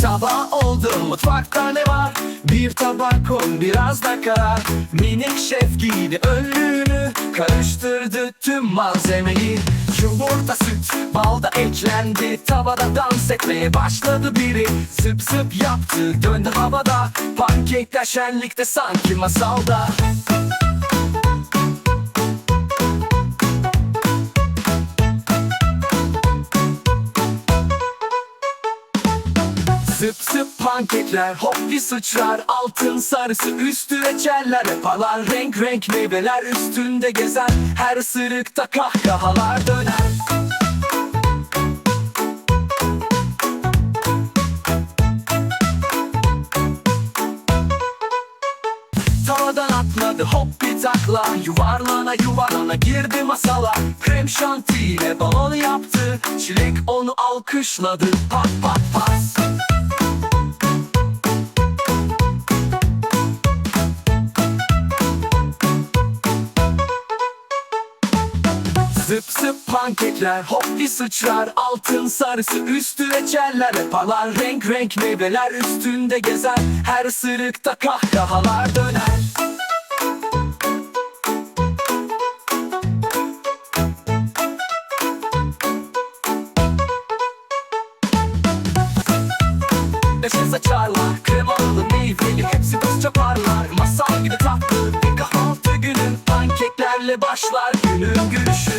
Sabah oldu mutfakta ne var? Bir tabak un biraz da karar Minik şef giydi önlüğünü Karıştırdı tüm malzemeyi Yumurta süt balda eklendi Tavada dans etmeye başladı biri. Zıp zıp yaptı döndü havada. Pankekler şenlikte sanki masalda Zıp zıp pankekler hop bir sıçrar Altın sarısı üstü reçeller Yaparlar renk renk meyveler üstünde gezer Her ısırıkta kahkahalar döner. Tavadan atladı hop bir takla Yuvarlana yuvarlana girdi masala. Krem şantiyle balon yaptı Çilek onu alkışladı Pat pat pas Zıp zıp pankekler hop sıçrar Altın sarısı üstü reçeller Yaparlar renk renk meyveler üstünde gezer. Her ısırıkta kahkahalar döner. Neşe saçarlar Kremalı meyveli hepsi Pankeklerle başlar günün gülüşü